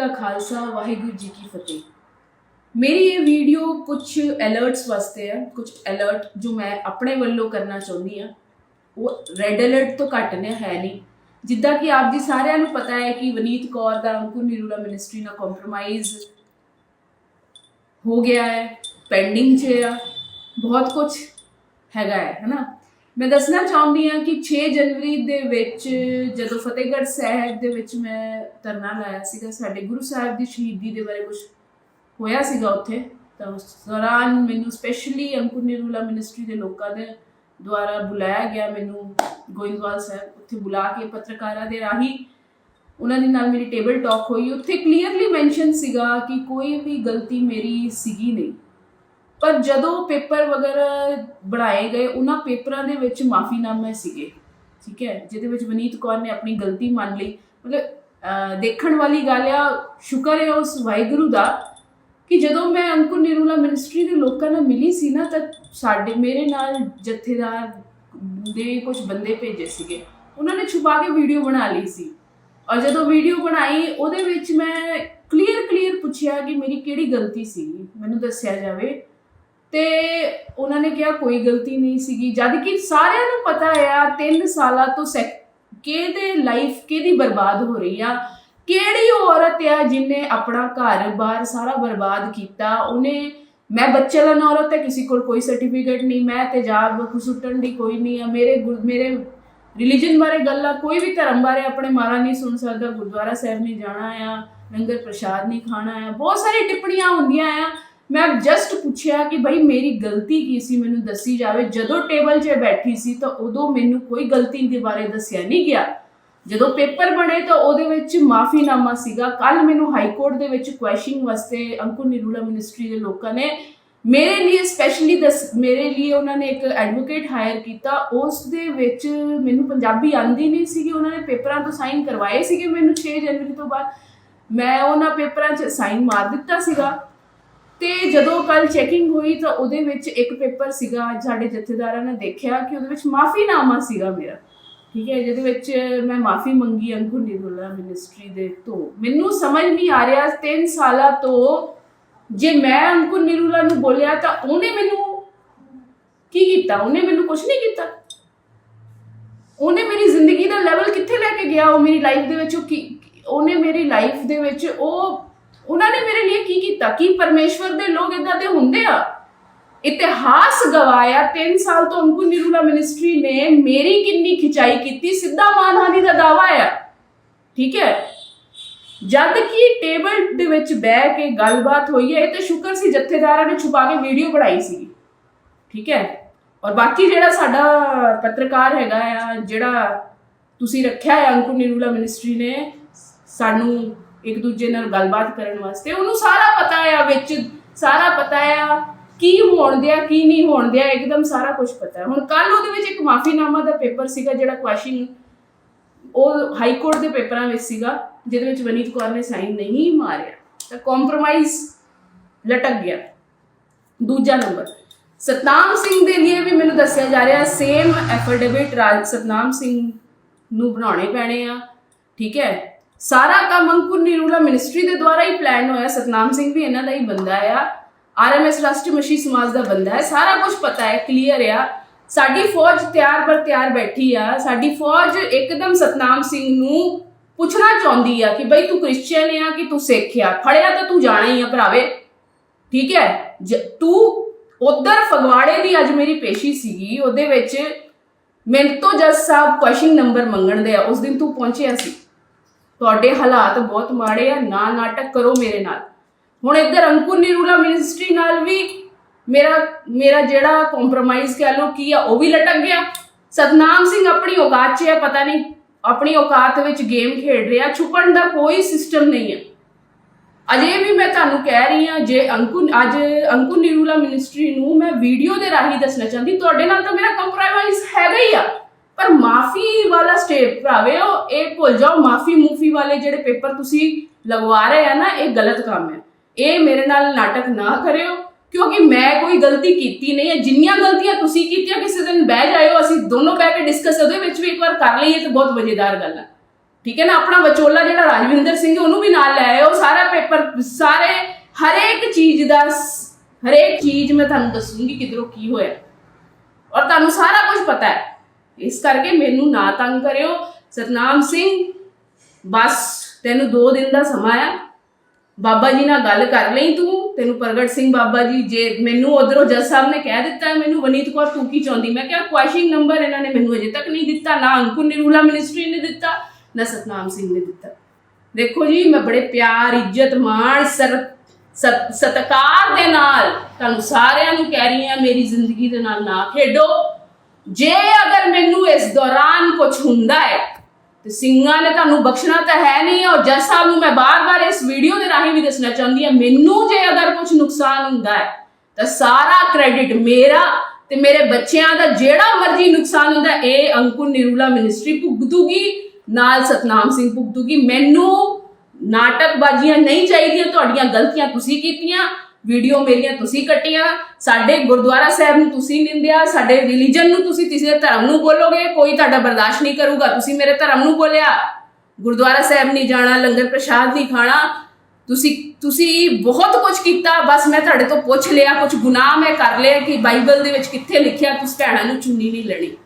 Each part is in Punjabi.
ਕਾ ਖਾਲਸਾ, ਵਾਹਿਗੁਰੂ ਜੀ ਕੀ ਫਤਿਹ। ਮੇਰੀ ਇਹ ਵੀਡੀਓ ਕੁਝ ਅਲਰਟਸ ਵਾਸਤੇ ਹੈ ਕੁਝ ਅਲਰਟ ਜੋ ਮੈਂ ਆਪਣੇ ਵੱਲੋਂ ਕਰਨਾ ਚਾਹੁੰਦੀ ਹਾਂ ਉਹ ਰੈੱਡ ਅਲਰਟ ਤੋਂ ਘੱਟ ਨੇ, ਹੈ ਨਹੀਂ। ਜਿੱਦਾਂ ਕਿ ਆਪ ਜੀ ਸਾਰਿਆਂ ਨੂੰ ਪਤਾ ਹੈ ਕਿ ਵਨੀਤ ਕੌਰ ਦਾ ਅੰਕੁਰ ਨਿਰੂਲਾ ਮਿਨਿਸਟਰੀ ਨਾਲ ਕੰਪਰੋਮਾਈਜ਼ ਹੋ ਗਿਆ ਹੈ ਪੈਂਡਿੰਗ 'ਚ ਆ। ਬਹੁਤ ਕੁਝ ਹੈਗਾ ਹੈ, ਹਨਾ? ਮੈਂ ਦੱਸਣਾ ਚਾਹੁੰਦੀ ਹਾਂ ਕਿ 6 ਜਨਵਰੀ ਦੇ ਵਿੱਚ ਜਦੋਂ ਫਤਿਹਗੜ੍ਹ ਸਾਹਿਬ ਦੇ ਵਿੱਚ ਮੈਂ ਧਰਨਾ ਲਾਇਆ ਸੀਗਾ, ਸਾਡੇ ਗੁਰੂ ਸਾਹਿਬ ਦੀ ਸ਼ਹੀਦੀ ਦੇ ਬਾਰੇ ਕੁਝ ਹੋਇਆ ਸੀਗਾ ਉੱਥੇ, ਤਾਂ ਉਸ ਦੌਰਾਨ ਮੈਨੂੰ ਸਪੈਸ਼ਲੀ ਅੰਕੁਰ ਨਿਰੂਲਾ ਮਿਨਿਸਟਰੀ ਦੇ ਲੋਕਾਂ ਦੇ ਦੁਆਰਾ ਬੁਲਾਇਆ ਗਿਆ, ਮੈਨੂੰ ਗੋਇੰਦਵਾਲ ਸਾਹਿਬ ਉੱਥੇ ਬੁਲਾ ਕੇ ਪੱਤਰਕਾਰਾਂ ਦੇ ਰਾਹੀਂ ਉਹਨਾਂ ਦੇ ਨਾਲ ਮੇਰੀ ਟੇਬਲ ਟਾਕ ਹੋਈ। ਉੱਥੇ ਕਲੀਅਰਲੀ ਮੈਂਸ਼ਨ ਸੀਗਾ ਕਿ ਕੋਈ ਵੀ ਗਲਤੀ ਮੇਰੀ ਸੀਗੀ ਨਹੀਂ। ਪਰ ਜਦੋਂ ਪੇਪਰ ਵਗੈਰਾ ਬਣਾਏ ਗਏ, ਉਹਨਾਂ ਪੇਪਰਾਂ ਦੇ ਵਿੱਚ ਮਾਫੀਨਾਮੇ ਸੀਗੇ, ਠੀਕ ਹੈ, ਜਿਹਦੇ ਵਿੱਚ ਵਨੀਤ ਕੌਰ ਨੇ ਆਪਣੀ ਗਲਤੀ ਮੰਨ ਲਈ। ਮਤਲਬ ਦੇਖਣ ਵਾਲੀ ਗੱਲ ਆ, ਸ਼ੁਕਰ ਹੈ ਉਸ ਵਾਹਿਗੁਰੂ ਦਾ ਕਿ ਜਦੋਂ ਮੈਂ ਅੰਕੁਰ ਨਿਰੂਲਾ ਮਿਨਿਸਟਰੀ ਦੇ ਲੋਕਾਂ ਨਾਲ ਮਿਲੀ ਸੀ ਨਾ, ਤਾਂ ਸਾਡੇ, ਮੇਰੇ ਨਾਲ ਜਥੇਦਾਰ ਦੇ ਕੁਝ ਬੰਦੇ ਭੇਜੇ ਸੀਗੇ। ਉਹਨਾਂ ਨੇ ਛੁਪਾ ਕੇ ਵੀਡੀਓ ਬਣਾ ਲਈ ਸੀ। ਔਰ ਜਦੋਂ ਵੀਡੀਓ ਬਣਾਈ, ਉਹਦੇ ਵਿੱਚ ਮੈਂ ਕਲੀਅਰ ਕਲੀਅਰ ਪੁੱਛਿਆ ਕਿ ਮੇਰੀ ਕਿਹੜੀ ਗਲਤੀ ਸੀ ਮੈਨੂੰ ਦੱਸਿਆ ਜਾਵੇ ਤੇ ਉਹਨਾਂ ਨੇ ਕਿਹਾ ਕੋਈ ਗਲਤੀ ਨਹੀਂ ਸੀਗੀ। ਜਦ ਕਿ ਸਾਰਿਆਂ ਨੂੰ ਪਤਾ ਆ 3 ਸਾਲਾਂ ਤੋਂ ਸੈਕ- ਕਿਹਦੇ ਲਾਈਫ ਕਿਹਦੀ ਬਰਬਾਦ ਹੋ ਰਹੀ ਆ? ਕਿਹੜੀ ਔਰਤ ਆ ਜਿਨੇ ਆਪਣਾ ਘਰ-ਬਾਰ ਸਾਰਾ ਬਰਬਾਦ ਕੀਤਾ? ਉਹਨੇ, ਮੈਂ ਬੱਚੇਲਨ ਔਰਤ ਹੈ ਕਿਸੇ ਕੋਲ ਕੋਈ ਸਰਟੀਫਿਕੇਟ ਨਹੀਂ, ਮੈਂ ਤੇਜਾਬ ਸੁੱਟਣ ਦੀ ਕੋਈ ਨਹੀਂ ਆ। ਮੇਰੇ ਗੁਰ- ਮੇਰੇ ਰਿਲੀਜਨ ਬਾਰੇ ਗੱਲਾਂ ਕੋਈ ਵੀ ਧਰਮ ਬਾਰੇ ਆਪਣੇ ਮਾਰਾ ਨਹੀਂ ਸੁਣ ਸਕਦਾ। ਗੁਰਦੁਆਰਾ ਸਾਹਿਬ ਨਹੀਂ ਜਾਣਾ ਆ, ਲੰਗਰ ਪ੍ਰਸ਼ਾਦ ਨਹੀਂ ਖਾਣਾ ਆ। ਬਹੁਤ ਸਾਰੀ ਟਿੱਪਣੀਆਂ ਹੁੰਦੀਆਂ ਆ। ਮੈਂ ਜਸਟ ਪੁੱਛਿਆ ਕਿ ਭਾਈ ਮੇਰੀ ਗਲਤੀ ਕੀ ਸੀ, ਮੈਨੂੰ ਦੱਸੀ ਜਾਵੇ। ਜਦੋਂ ਟੇਬਲ 'ਤੇ ਬੈਠੀ ਸੀ ਤਾਂ ਉਦੋਂ ਮੈਨੂੰ ਕੋਈ ਗਲਤੀ ਦੇ ਬਾਰੇ ਦੱਸਿਆ ਨਹੀਂ ਗਿਆ। ਜਦੋਂ ਪੇਪਰ ਬਣੇ ਤਾਂ ਉਹਦੇ ਵਿੱਚ ਮਾਫੀਨਾਮਾ ਸੀਗਾ। ਕੱਲ ਮੈਨੂੰ ਹਾਈ ਕੋਰਟ ਦੇ ਵਿੱਚ ਕੁਐਸਚਨ ਵਾਸਤੇ ਅੰਕੁਰ ਨਿਰੂਲਾ ਮਿਨਿਸਟਰੀ ਦੇ ਲੋਕਾਂ ਨੇ ਮੇਰੇ ਲਈ ਸਪੈਸ਼ਲੀ ਦਸ, ਮੇਰੇ ਲਈ ਉਹਨਾਂ ਨੇ ਇੱਕ ਐਡਵੋਕੇਟ ਹਾਇਰ ਕੀਤਾ। ਉਸ ਦੇ ਵਿੱਚ ਮੈਨੂੰ ਪੰਜਾਬੀ ਆਂਦੀ ਨਹੀਂ ਸੀਗੀ। ਉਹਨਾਂ ਨੇ ਪੇਪਰਾਂ ਤੋਂ ਸਾਈਨ ਕਰਵਾਏ ਸੀਗੇ ਮੈਨੂੰ 6 ਜਨਵਰੀ ਤੋਂ ਬਾਅਦ। ਮੈਂ ਉਹਨਾਂ ਪੇਪਰਾਂ 'ਚ ਸਾਈਨ ਮਾਰ ਦਿੱਤਾ ਸੀਗਾ। ਤੇ ਜਦੋਂ ਕੱਲ ਚੈਕਿੰਗ ਹੋਈ ਤਾਂ ਉਹਦੇ ਵਿੱਚ ਇੱਕ ਪੇਪਰ ਸੀਗਾ, ਸਾਡੇ ਜਥੇਦਾਰਾਂ ਨੇ ਦੇਖਿਆ ਕਿ ਉਹਦੇ ਵਿੱਚ ਮਾਫੀਨਾਮਾ ਸੀਗਾ ਮੇਰਾ। ਠੀਕ ਹੈ, ਜਿਹਦੇ ਵਿੱਚ ਮੈਂ ਮਾਫੀ ਮੰਗੀ ਅੰਕੁਰ ਨਿਰਮਲਾ ਮਿਨਿਸਟਰੀ ਦੇ ਤੋਂ। ਮੈਨੂੰ ਸਮਝ ਨਹੀਂ ਆ ਰਿਹਾ 3 ਸਾਲਾਂ ਤੋਂ ਜੇ ਮੈਂ ਅੰਕੁਰ ਨਿਰਮਲਾ ਨੂੰ ਬੋਲਿਆ ਤਾਂ ਉਹਨੇ ਮੈਨੂੰ ਕੀ ਕੀਤਾ? ਉਹਨੇ ਮੈਨੂੰ ਕੁਝ ਨਹੀਂ ਕੀਤਾ। ਉਹਨੇ ਮੇਰੀ ਜ਼ਿੰਦਗੀ ਦਾ ਲੈਵਲ ਕਿੱਥੇ ਲੈ ਕੇ ਗਿਆ? ਉਹ ਮੇਰੀ ਲਾਈਫ ਦੇ ਵਿੱਚ ਉਹ ਕੀ ਉਹਨੇ ਮੇਰੀ ਲਾਈਫ ਦੇ ਵਿੱਚ ਉਹ ਉਹਨਾਂ ਨੇ ਮੇਰੇ ਕੀ ਕੀਤਾ? ਕੀ ਪਰਮੇਸ਼ਵਰ ਦੇ ਲੋਕ ਇਦਾਂ ਦੇ ਹੁੰਦੇ ਆ? ਇਤਿਹਾਸ ਗਵਾਇਆ 3 ਸਾਲ ਤੋਂ ਅੰਕੁਰ ਨਿਰੂਲਾ ਮਿਨਿਸਟਰੀ ਨੇ ਮੇਰੀ ਕਿੰਨੀ ਖਿਚਾਈ ਕੀਤੀ, ਸਿੱਧਾ ਮਾਨਹਾਨੀ ਦਾ ਦਾਵਾ ਆ। ਠੀਕ ਹੈ? ਜਦ ਕਿ ਟੇਬਲ ਦੇ ਵਿੱਚ ਬਹਿ ਕੇ ਗੱਲਬਾਤ ਹੋਈ ਹੈ, ਇਹ ਤਾਂ ਸ਼ੁਕਰ ਸੀ ਜਥੇਦਾਰਾਂ ਨੇ ਛੁਪਾ ਕੇ ਵੀਡੀਓ ਬਣਾਈ ਸੀ। ਠੀਕ ਹੈ? ਔਰ ਬਾਕੀ ਜਿਹੜਾ ਸਾਡਾ ਪੱਤਰਕਾਰ ਹੈਗਾ ਆ, ਜਿਹੜਾ ਤੁਸੀਂ ਰੱਖਿਆ ਹੈ ਅੰਕੁਰ ਨਿਰੂਲਾ ਮਿਨਿਸਟਰੀ ਨੇ, ਸਾਨੂੰ ਇੱਕ ਦੂਜੇ ਨਾਲ ਗੱਲਬਾਤ ਕਰਨ ਵਾਸਤੇ। ਉਹਨੂੰ ਸਾਰਾ ਪਤਾ ਆ ਵਿੱਚ, ਸਾਰਾ ਪਤਾ ਆ ਕੀ ਹੋਣ ਦਿਆ, ਕੀ ਨਹੀਂ ਹੋਣ ਦਿਆ, ਇੱਕਦਮ ਸਾਰਾ ਕੁਝ ਪਤਾ ਹੁਣ ਕੱਲ ਉਹਦੇ ਵਿੱਚ ਇੱਕ ਮਾਫੀਨਾਮਾ ਦਾ ਪੇਪਰ ਸੀਗਾ, ਜਿਹੜਾ ਕੁਐਸਚਨ ਉਹ ਹਾਈ ਕੋਰਟ ਦੇ ਪੇਪਰਾਂ ਵਿੱਚ ਸੀਗਾ, ਜਿਹਦੇ ਵਿੱਚ ਵਨੀਤ ਕੌਰ ਨੇ ਸਾਈਨ ਨਹੀਂ ਮਾਰਿਆ। ਤਾਂ ਕੰਪਰੋਮਾਈਜ਼ ਲਟਕ ਗਿਆ। ਦੂਜਾ ਨੰਬਰ, ਸਤਨਾਮ ਸਿੰਘ ਦੇ ਲਈ ਵੀ ਮੈਨੂੰ ਦੱਸਿਆ ਜਾ ਰਿਹਾ ਸੇਮ ਐਫੀਡੇਵਿਟ ਰਾਜ ਸਤਨਾਮ ਸਿੰਘ ਨੂੰ ਬਣਾਉਣੇ ਪੈਣੇ ਆ, ਠੀਕ ਹੈ? ਸਾਰਾ ਕੰਮ ਅੰਕੁਰ ਨਿਰੂਲਾ ਮਿਨਿਸਟਰੀ ਦੇ ਦੁਆਰਾ ਹੀ ਪਲਾਨ ਹੋਇਆ। ਸਤਨਾਮ ਸਿੰਘ ਵੀ ਇਹਨਾਂ ਦਾ ਹੀ ਬੰਦਾ ਆ। ਆਰਐਮਐਸ ਰਾਸ਼ਟਰੀ ਮਸ਼ੀ ਸਮਾਜ ਦਾ ਬੰਦਾ ਹੈ। ਸਾਰਾ ਕੁਝ ਪਤਾ ਹੈ ਕਲੀਅਰ ਆ। ਸਾਡੀ ਫੌਜ ਤਿਆਰ ਪਰ ਤਿਆਰ ਬੈਠੀ ਆ। ਸਾਡੀ ਫੌਜ ਇੱਕਦਮ ਸਤਨਾਮ ਸਿੰਘ ਨੂੰ ਪੁੱਛਣਾ ਚਾਹੁੰਦੀ ਆ ਕਿ ਬਈ ਤੂੰ ਕ੍ਰਿਸਚੀਅਨ ਆ ਕਿ ਤੂੰ ਸਿੱਖ ਆ? ਫੜਿਆ ਤਾਂ ਤੂੰ ਜਾਣਾ ਹੀ ਆ ਭਰਾਵੇ। ਠੀਕ ਹੈ? ਜ- ਤੂੰ ਉਧਰ ਫਗਵਾੜੇ ਦੀ ਅੱਜ ਮੇਰੀ ਪੇਸ਼ੀ ਸੀਗੀ। ਉਹਦੇ ਵਿੱਚ ਮੇਰੇ ਤੋਂ ਜੱਜ ਸਾਹਿਬ ਕੁਐਸਚਨ ਨੰਬਰ ਮੰਗਣ ਦੇ ਆ। ਉਸ ਦਿਨ ਤੂੰ ਪਹੁੰਚਿਆ ਸੀ। ਤੁਹਾਡੇ ਹਾਲਾਤ ਬਹੁਤ ਮਾੜੇ ਆ, ਨਾ ਨਾਟਕ ਕਰੋ ਮੇਰੇ ਨਾਲ। ਹੁਣ ਇੱਧਰ ਅੰਕੁਰ ਨਿਰੂਲਾ ਮਿਨਿਸਟਰੀ ਨਾਲ ਵੀ ਮੇਰਾ ਮੇਰਾ ਜਿਹੜਾ ਕੰਪਰੋਮਾਈਜ਼ ਕਹਿ ਲੋ ਕੀ ਆ, ਉਹ ਵੀ ਲਟਕ ਗਿਆ। ਸਤਨਾਮ ਸਿੰਘ ਆਪਣੀ ਔਕਾਤ 'ਚ ਆ, ਪਤਾ ਨਹੀਂ, ਆਪਣੀ ਔਕਾਤ ਵਿੱਚ ਗੇਮ ਖੇਡ ਰਿਹਾ। ਛੁਪਣ ਦਾ ਕੋਈ ਸਿਸਟਮ ਨਹੀਂ ਹੈ ਅਜੇ ਵੀ ਮੈਂ ਤੁਹਾਨੂੰ ਕਹਿ ਰਹੀ ਹਾਂ, ਜੇ ਅੰਕੁਰ, ਅੱਜ ਅੰਕੁਰ ਨਿਰੂਲਾ ਮਿਨਿਸਟਰੀ ਨੂੰ ਮੈਂ ਵੀਡੀਓ ਦੇ ਰਾਹੀਂ ਦੱਸਣਾ ਚਾਹੁੰਦੀ, ਤੁਹਾਡੇ ਨਾਲ ਤਾਂ ਮੇਰਾ ਕੰਪਰੋਮਾਈਜ਼ ਹੈਗਾ ਹੀ ਆ। ਪਰ ਮਾਫੀ ਵਾਲਾ ਸਟੇਪ ਭਰਾਵੇ, ਉਹ ਇਹ ਭੁੱਲ ਜਾਓ, ਮਾਫੀ ਮੂਫੀ ਵਾਲੇ ਜਿਹੜੇ ਪੇਪਰ ਤੁਸੀਂ ਲਗਵਾ ਰਹੇ ਆ ਨਾ, ਇਹ ਗਲਤ ਕੰਮ ਹੈ। ਇਹ ਮੇਰੇ ਨਾਲ ਨਾਟਕ ਨਾ ਕਰਿਓ, ਕਿਉਂਕਿ ਮੈਂ ਕੋਈ ਗਲਤੀ ਕੀਤੀ ਨਹੀਂ ਹੈ। ਜਿੰਨੀਆਂ ਗਲਤੀਆਂ ਤੁਸੀਂ ਕੀਤੀਆਂ, ਕਿਸੇ ਦਿਨ ਬਹਿ ਜਾਇਓ, ਅਸੀਂ ਦੋਨੋਂ ਬਹਿ ਕੇ ਡਿਸਕਸ ਉਹਦੇ ਵਿੱਚ ਵੀ ਇੱਕ ਵਾਰ ਕਰ ਲਈਏ, ਤਾਂ ਬਹੁਤ ਮਜ਼ੇਦਾਰ ਗੱਲ ਹੈ ਠੀਕ ਹੈ ਨਾ? ਆਪਣਾ ਵਿਚੋਲਾ ਜਿਹੜਾ ਰਾਜਵਿੰਦਰ ਸਿੰਘ ਉਹਨੂੰ ਵੀ ਨਾਲ ਲੈ ਆਇਓ। ਸਾਰਾ ਪੇਪਰ, ਸਾਰੇ, ਹਰੇਕ ਚੀਜ਼ ਦਾ ਹਰੇਕ ਚੀਜ਼ ਮੈਂ ਤੁਹਾਨੂੰ ਦੱਸੂੰਗੀ ਕਿਧਰੋਂ ਕੀ ਹੋਇਆ। ਔਰ ਤੁਹਾਨੂੰ ਸਾਰਾ ਕੁਝ ਪਤਾ ਹੈ। ਇਸ ਕਰਕੇ ਮੈਨੂੰ ਨਾ ਤੰਗ ਕਰਿਓ। ਸਤਨਾਮ ਸਿੰਘ, ਬਸ ਤੈਨੂੰ 2 ਦਿਨ ਦਾ ਸਮਾਂ ਆ। ਬਾਬਾ ਜੀ ਨਾਲ ਗੱਲ ਕਰ ਲਈ ਤੂੰ। ਤੈਨੂੰ ਪ੍ਰਗਟ ਸਿੰਘ ਬਾਬਾ ਜੀ ਜੇ ਮੈਨੂੰ ਉਧਰੋਂ ਜੱਜ ਸਾਹਿਬ ਨੇ ਕਹਿ ਦਿੱਤਾ ਮੈਨੂੰ ਵਨੀਤ ਕੌਰ ਤੂੰ ਕੀ ਚਾਹੁੰਦੀ? ਮੈਂ ਕਿਹਾ ਕੁਐਸ਼ਿੰਗ ਨੰਬਰ ਇਹਨਾਂ ਨੇ ਮੈਨੂੰ ਅਜੇ ਤੱਕ ਨਹੀਂ ਦਿੱਤਾ, ਨਾ ਅੰਕੁਰ ਨਿਰੂਲਾ ਮਿਨਿਸਟਰੀ ਨੇ ਦਿੱਤਾ, ਨਾ ਸਤਨਾਮ ਸਿੰਘ ਨੇ ਦਿੱਤਾ। ਦੇਖੋ ਜੀ, ਮੈਂ ਬੜੇ ਪਿਆਰ, ਇੱਜ਼ਤ, ਮਾਣ, ਸਰ ਸਤ- ਸਤਿਕਾਰ ਦੇ ਨਾਲ ਤੁਹਾਨੂੰ ਸਾਰਿਆਂ ਨੂੰ ਕਹਿ ਰਹੀ ਹਾਂ, ਮੇਰੀ ਜ਼ਿੰਦਗੀ ਦੇ ਨਾਲ ਨਾ ਖੇਡੋ। ਜੇ ਅਗਰ ਮੈਨੂੰ ਇਸ ਦੌਰਾਨ ਕੁਝ ਹੁੰਦਾ ਹੈ, ਤੇ ਸਿੰਘਾਂ ਨੇ ਤੁਹਾਨੂੰ ਬਖਸ਼ਣਾ ਤਾਂ ਹੈ ਨਹੀਂ, ਔਰ ਜੱਜ ਸਾਹਿਬ ਨੂੰ ਮੈਂ ਬਾਰ-ਬਾਰ ਇਸ ਵੀਡੀਓ ਦੇ ਰਾਹੀਂ ਵੀ ਦੱਸਣਾ ਚਾਹੁੰਦੀ ਹਾਂ, ਮੈਨੂੰ ਜੇ ਅਗਰ ਕੁਝ ਨੁਕਸਾਨ ਹੁੰਦਾ ਹੈ, ਤਾਂ ਸਾਰਾ ਕ੍ਰੈਡਿਟ ਮੇਰਾ ਤੇ ਮੇਰੇ ਬੱਚਿਆਂ ਦਾ ਜਿਹੜਾ ਮਰਜ਼ੀ ਨੁਕਸਾਨ ਹੁੰਦਾ, ਇਹ ਅੰਕੁਰ ਨਿਰੂਲਾ ਮਿਨਿਸਟਰੀ ਭੁਗਤੂਗੀ, ਨਾਲ ਸਤਨਾਮ ਸਿੰਘ ਭੁਗਤੂਗੀ। ਮੈਨੂੰ ਨਾਟਕਬਾਜ਼ੀਆਂ ਨਹੀਂ ਚਾਹੀਦੀਆਂ, ਤੁਹਾਡੀਆਂ ਗਲਤੀਆਂ ਤੁਸੀਂ ਕੀਤੀਆਂ ਵੀਡੀਓ ਮੇਰੀਆਂ ਤੁਸੀਂ ਕੱਟੀਆਂ, ਸਾਡੇ ਗੁਰਦੁਆਰਾ ਸਾਹਿਬ ਨੂੰ ਤੁਸੀਂ ਨਿੰਦਿਆ ਸਾਡੇ ਰਿਲੀਜਨ ਨੂੰ ਤੁਸੀਂ ਕਿਸੇ ਧਰਮ ਨੂੰ ਬੋਲੋਗੇ, ਕੋਈ ਤੁਹਾਡਾ ਬਰਦਾਸ਼ਤ ਨਹੀਂ ਕਰੂਗਾ, ਤੁਸੀਂ ਮੇਰੇ ਧਰਮ ਨੂੰ ਬੋਲਿਆ। ਗੁਰਦੁਆਰਾ ਸਾਹਿਬ ਨਹੀਂ ਜਾਣਾ, ਲੰਗਰ ਪ੍ਰਸ਼ਾਦ ਨਹੀਂ ਖਾਣਾ, ਤੁਸੀਂ ਤੁਸੀਂ ਬਹੁਤ ਕੁਝ ਕੀਤਾ, ਬਸ ਮੈਂ ਤੁਹਾਡੇ ਤੋਂ ਪੁੱਛ ਲਿਆ ਕੁਝ ਗੁਨਾਹ ਮੈਂ ਕਰ ਲਿਆ ਕਿ ਬਾਈਬਲ ਦੇ ਵਿੱਚ ਕਿੱਥੇ ਲਿਖਿਆ ਤੁਸੀਂ ਭੈਣਾਂ ਨੂੰ ਚੁੰਨੀ ਨਹੀਂ ਲੈਣੀ।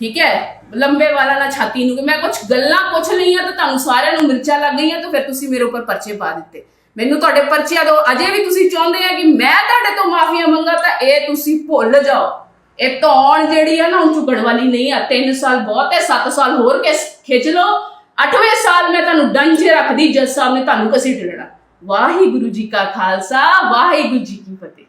ਠੀਕ ਹੈ? ਲੰਬੇ ਵਾਲਾ ਨਾ ਛਾਤੀ ਨੂੰ, ਮੈਂ ਕੁਝ ਗੱਲਾਂ ਪੁੱਛ ਲਈਆਂ ਤਾਂ ਤੁਹਾਨੂੰ ਸਾਰਿਆਂ ਨੂੰ ਮਿਰਚਾਂ ਲੱਗ ਗਈਆਂ, ਤਾਂ ਫਿਰ ਤੁਸੀਂ ਮੇਰੇ ਉੱਪਰ ਪਰਚੇ ਪਾ ਦਿੱਤੇ। ਮੈਨੂੰ ਤੁਹਾਡੇ ਪਰਚਿਆਂ ਤੋਂ ਅਜੇ ਵੀ ਤੁਸੀਂ ਚਾਹੁੰਦੇ ਆ ਕਿ ਮੈਂ ਤੁਹਾਡੇ ਤੋਂ ਮਾਫੀਆਂ ਮੰਗਾ, ਤਾਂ ਇਹ ਤੁਸੀਂ ਭੁੱਲ ਜਾਓ। ਇਹ ਧੌਣ ਜਿਹੜੀ ਆ ਨਾ, ਉਹ ਝੁਕਣ ਵਾਲੀ ਨਹੀਂ ਆ। 3 ਸਾਲ ਬਹੁਤ ਹੈ 7 ਸਾਲ ਹੋਰ ਕਿਸ ਖਿੱਚ ਲਓ। 8ਵੇਂ ਸਾਲ ਮੈਂ ਤੁਹਾਨੂੰ ਡੰਜੇ ਰੱਖਦੀ ਜੱਜ ਸਾਹਿਬ ਨੇ ਤੁਹਾਨੂੰ ਕਸੀ ਢਲਣਾ ਵਾਹਿਗੁਰੂ ਜੀ ਕਾ ਖਾਲਸਾ, ਵਾਹਿਗੁਰੂ ਜੀ ਕੀ ਫਤਿਹ।